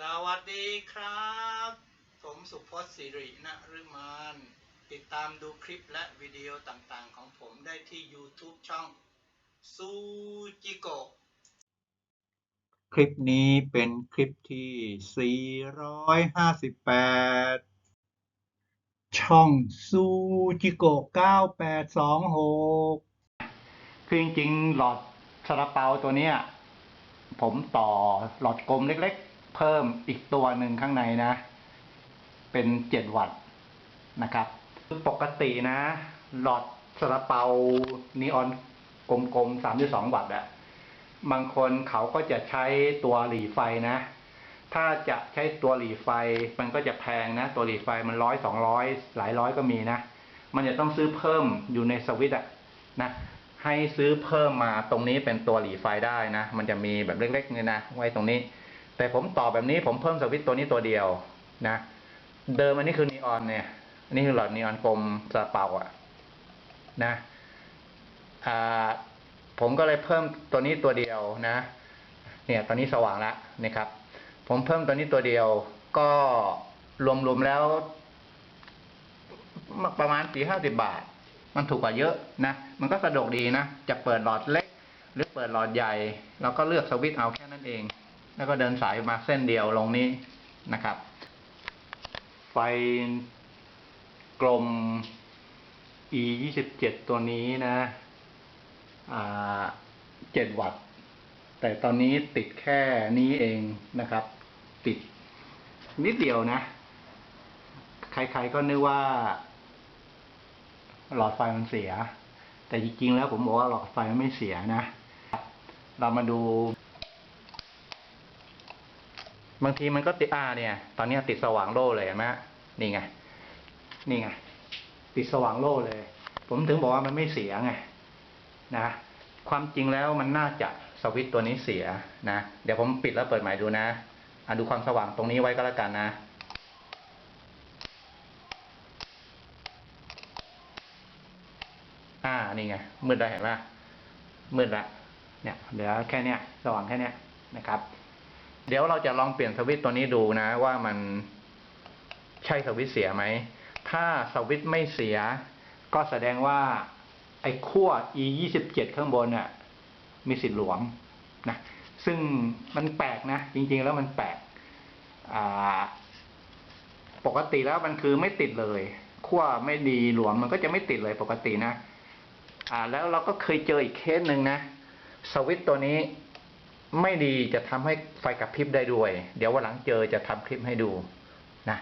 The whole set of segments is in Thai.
สวัสดีครับ ผมสุพจน์สิรินฤมานติดตามดูคลิปและวิดีโอต่างๆ ของผมได้ที่ YouTube ช่องซูจิโกะคลิปนี้เป็นคลิปที่ 458 ช่องซูจิโกะ9826 คือจริงๆ หลอดซาลาเปาตัวเนี้ย ผมต่อหลอดกลมเล็กๆ เพิ่มอีกตัวหนึ่งข้างในนะ เป็นเจ็ดวัตต์นะครับ ปกตินะ หลอดซาลาเปานีออนกลมๆสามจุดสองวัตต์อะบางคนเขาก็จะใช้ตัวหลีไฟนะ ถ้าจะใช้ตัวหลีไฟมันก็จะแพงนะ ตัวหลีไฟมันร้อยสองร้อยหลายร้อยก็มีนะ มันจะต้องซื้อเพิ่มอยู่ในสวิตช์อะนะให้ซื้อเพิ่มมาตรงนี้เป็นตัวหลีไฟได้นะ มันจะมีแบบเล็กๆเนี่ยนะ ไว้ตรงนี้ แต่ผมต่อแบบนี้ผมเพิ่มสวิตตัวนี้ตัวเดียวนะ เดิมอันนี้คือนีออนเนี่ยอันนี้คือหลอดนีออนกลมซาเปาอะนะอ่าผมก็เลยเพิ่มตัวนี้ตัวเดียวนะ เนี่ยตอนนี้สว่างแล้วนะครับ ผมเพิ่มตัวนี้ตัวเดียว ก็รวมๆแล้ว ประมาณสี่ห้าสิบบาท มันถูกกว่าเยอะนะ มันก็สะดวกดีนะ จะเปิดหลอดเล็ก หรือเปิดหลอดใหญ่ เราก็เลือกสวิตช์เอาแค่นั้นเอง แล้วก็เดินสายมาเส้นเดียวลงนี้นะครับ ไฟกลม e ยี่สิบเจ็ดตัวนี้นะอ่าเจ็ดวัตต์ แต่ตอนนี้ติดแค่นี้เองนะครับ ติดนิดเดียวนะ ใครๆก็นึกว่า หลอดไฟมันเสีย แต่จริงๆแล้วผมบอกว่าหลอดไฟมันไม่เสียนะ เรามาดู บางทีมันก็ติดอ่าเนี่ย ตอนนี้ติดสว่างโล่เลยเห็นไหมนี่ไง นี่ไง ติดสว่างโล่เลย ผมถึงบอกว่ามันไม่เสียไง นะ ความจริงแล้วมันน่าจะสวิตตัวนี้เสียนะ เดี๋ยวผมปิดแล้วเปิดใหม่ดูนะอะดูความสว่างตรงนี้ไว้ก็แล้วกันนะ อ่า นี่ไง มืดแล้วเห็นไหมมืดแล้วเนี่ย เหลือแค่เนี้ย สว่างแค่เนี้ยนะครับ เดี๋ยวเราจะลองเปลี่ยนสวิตตัวนี้ดูนะ ว่ามันใช่สวิตเสียไหม ถ้าสวิตไม่เสีย ก็แสดงว่าไอ้ขั้ว e ยี่สิบเจ็ดข้างบนน่ะ มีสิทธิ์หลวมนะ ซึ่งมันแปลกนะ จริง ๆ แล้วมันแปลกปกติแล้วมันคือไม่ติดเลยขั้วไม่ดีหลวมมันก็จะไม่ติดเลยปกตินะ อ่า แล้วเราก็เคยเจออีกเคสหนึ่งนะ สวิตตัวนี้ ไม่ดีจะทำให้ไฟกระพริบได้ด้วย เดี๋ยววันหลังเจอจะทำคลิปให้ดูนะ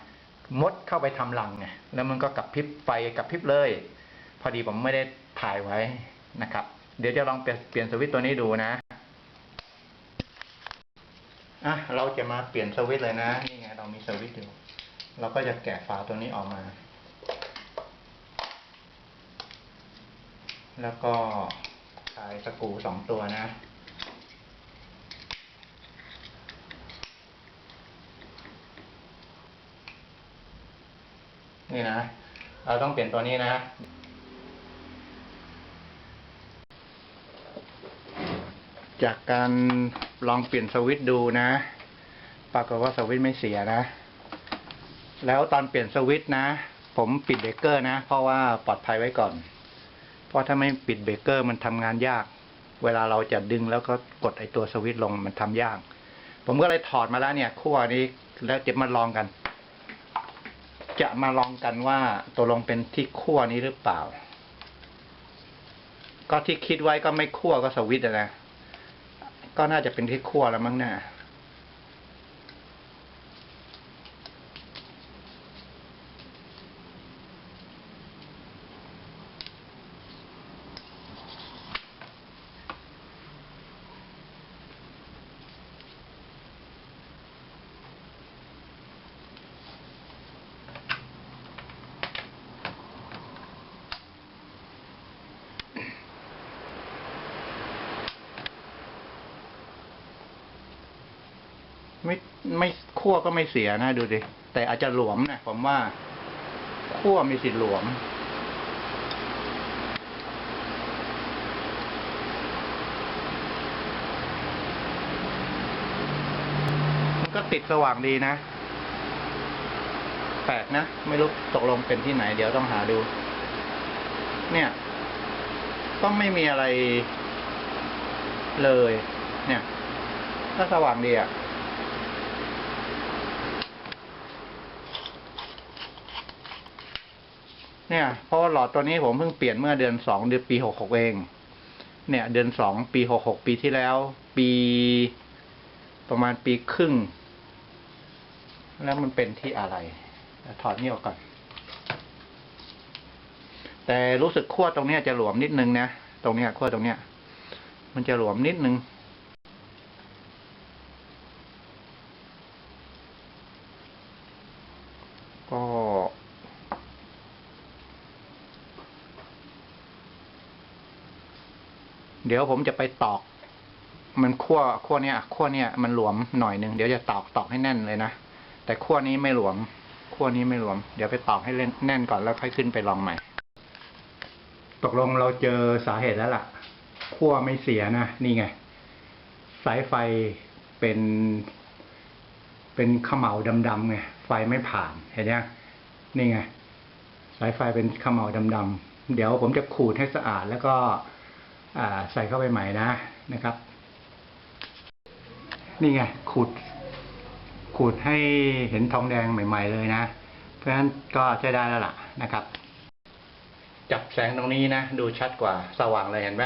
มดเข้าไปทำรังไงแล้วมันก็กระพริบไฟกระพริบเลย พอดีผมไม่ได้ถ่ายไว้นะครับ เดี๋ยวจะลองเปลี่ยนสวิตตัวนี้ดูนะอะเราจะมาเปลี่ยนสวิตเลยนะ นี่ไงเรามีสวิตอยู่ เราก็จะแกะฝาตัวนี้ออกมา แล้วก็ใส่สกูสองตัวนะ นี่นะ เราต้องเปลี่ยนตัวนี้นะ จากการลองเปลี่ยนสวิตช์ดูนะ ปรากฏว่าสวิตช์ไม่เสียนะ แล้วตอนเปลี่ยนสวิตช์นะ ผมปิดเบรกเกอร์นะ เพราะว่าปลอดภัยไว้ก่อน เพราะถ้าไม่ปิดเบรกเกอร์มันทำงานยาก เวลาเราจะดึงแล้วก็กดไอตัวสวิตช์ลงมันทำยาก ผมก็เลยถอดมาแล้วเนี่ยขั้วนี้แล้วเจะมาลองกัน จะมาลองกันว่าตัวลงเป็นที่คั่วนี้หรือเปล่า ก็ที่คิดไว้ก็ไม่คั่วก็สวิตนะ ก็น่าจะเป็นที่คั่วแล้วมั้งเนี่ย ไม่ไม่ขั้วก็ไม่เสียนะดูดิแต่อาจจะหลวมนะผมว่าขั้วมีสิทธิ์หลวม มันก็ติดสว่างดีนะ แปลกนะ ไม่รู้ตกลงเป็นที่ไหน เดี๋ยวต้องหาดู เนี่ยต้องไม่มีอะไรเลย เนี่ยถ้าสว่างดีอะ เนี่ย เพราะว่าหลอดตัวนี้ผมเพิ่งเปลี่ยนเมื่อเดือนสองเดือนปีหกหกเอง เนี่ย เดือนสองปีหกหกปีที่แล้ว ปีประมาณปีครึ่ง แล้วมันเป็นที่อะไร ถอดนี่ออกก่อน แต่รู้สึกขั้วตรงเนี้ยจะหลวมนิดนึงนะ ตรงเนี้ยขั้วตรงเนี้ย มันจะหลวมนิดนึง ก็ เดี๋ยวผมจะไปตอก มันขั้วขั้วเนี้ยขั้วเนี้ยมันหลวมหน่อยหนึ่งเดี๋ยวจะตอกตอกให้แน่นเลยนะแต่ขั้วนี้ไม่หลวมขั้วนี้ไม่หลวม เดี๋ยวไปตอกให้เล่นแน่นก่อนแล้วค่อยขึ้นไปลองใหม่ ตกลงเราเจอสาเหตุแล้วล่ะขั้วไม่เสียนะนี่ไง สายไฟเป็น เป็นขมเหลาดำๆไงไฟไม่ผ่านเห็นยังนี่ไง สายไฟเป็นขมเหลาดำๆเดี๋ยวผมจะขูดให้สะอาดแล้วก็ ใส่เข้าไปใหม่นะนะครับ นี่ไงขูดขูดให้เห็นทองแดงใหม่ ๆ เลยนะ เพราะฉะนั้นก็ใช้ได้แล้วล่ะนะครับ จับแสงตรงนี้นะ ดูชัดกว่าสว่างเลยเห็นไหม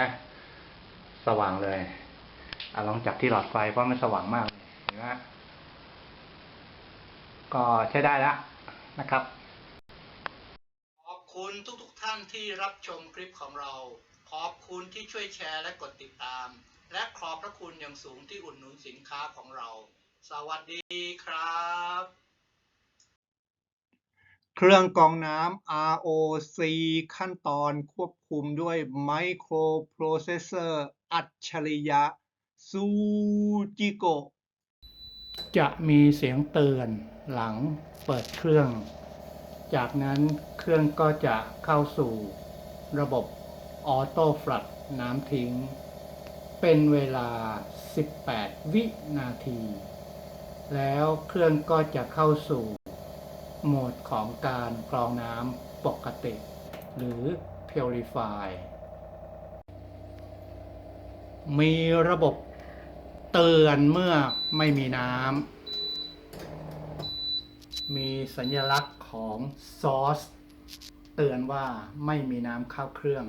สว่างเลยอะลองจับที่หลอดไฟเพราะมันสว่างมากเลยเห็นไหมก็ใช้ได้แล้วนะครับ ขอบคุณทุกๆทท่านที่รับชมคลิปของเรา ขอบคุณที่ช่วยแชร์และกดติดตาม และขอบพระคุณอย่างสูงที่อุดหนุนสินค้าของเรา สวัสดีครับ เครื่องกรองน้ำ ROC ขั้นตอนควบคุมด้วยไมโครโปรเซสเซอร์อัจฉริยะซูจิโกจะมีเสียงเตือนหลังเปิดเครื่อง จากนั้นเครื่องก็จะเข้าสู่ระบบ ออโต้ฟลัดน้ำทิ้ง เป็นเวลา 18 วินาที แล้วเครื่องก็จะเข้าสู่โหมดของการกรองน้ำปกติ หรือ Purify มีระบบเตือนเมื่อไม่มีน้ำ มีสัญลักษณ์ของซอส เตือนว่าไม่มีน้ำเข้าเครื่อง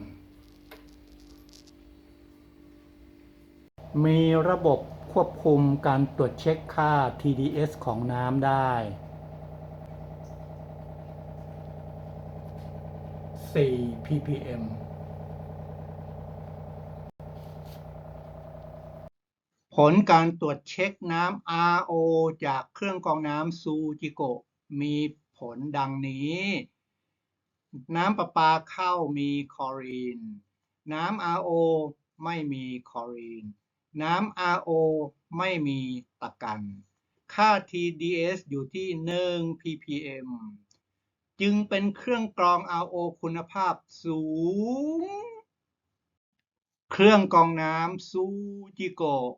มีระบบควบคุมการตรวจเช็คค่า TDS ของน้ำได้ 4 ppm ผลการตรวจเช็คน้ำ RO จากเครื่องกรองน้ำซูจิโกะมีผลดังนี้ น้ำประปาเข้ามีคลอรีน น้ำ RO ไม่มีคลอรีน น้ำ RO ไม่มีตะกัน ค่า TDS อยู่ที่ 1 ppm จึงเป็นเครื่องกรอง RO คุณภาพสูง เครื่องกรองน้ำซูจิโกะ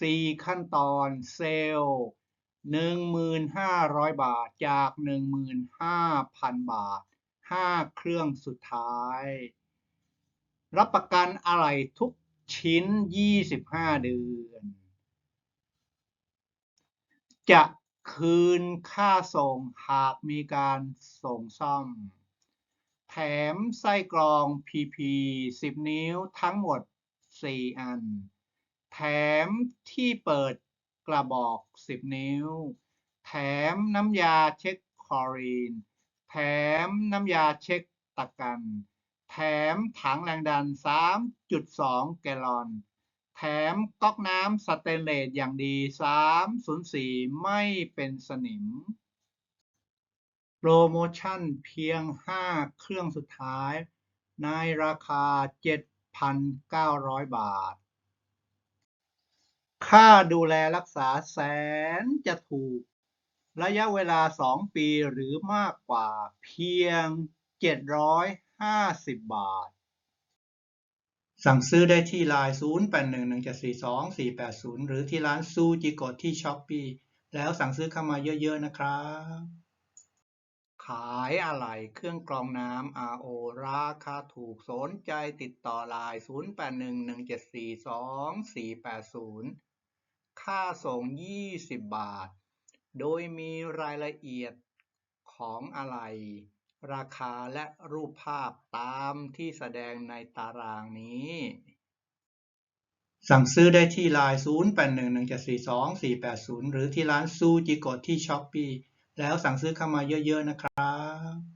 สี่ขั้นตอนเซลล์หนึ่งหมื่นห้าร้อยบาทจากหนึ่งหมื่นห้าพันบาทห้าเครื่องสุดท้าย รับประกันอะไรทุก ชิ้นยี่สิบห้าเดือน จะคืนค่าส่งหากมีการส่งซ่อม แถมไส้กรอง PP 10 นิ้วทั้งหมด 4 อัน แถมที่เปิดกระบอก 10 นิ้ว แถมน้ำยาเช็คคลอรีน แถมน้ำยาเช็คตะกัน แถมถังแรงดัน 3.2 แกลลอน แถมก๊อกน้ำสเตนเลสอย่างดี 304 ไม่เป็นสนิม โปรโมชั่นเพียง 5 เครื่องสุดท้าย ในราคา 7,900 บาท ค่าดูแลรักษาแสนจะถูก ระยะเวลา 2 ปีหรือมากกว่าเพียง 700 750บาท สั่งซื้อได้ที่ไลน์0811742480หรือที่ร้านซูจิโกะที่ช้อปปีแล้วสั่งซื้อเข้ามาเยอะๆนะครับ ขายอะไรเครื่องกรองน้ำ RO ราคาถูกสนใจติดต่อไลน์0811742480ค่าส่ง 20 บาท โดยมีรายละเอียดของอะไร ราคาและรูปภาพตามที่แสดงในตารางนี้ สั่งซื้อได้ที่ไลน์0811742480 หรือที่ร้านซูจิโกะที่ช้อปปีแล้วสั่งซื้อเข้ามาเยอะๆนะครับ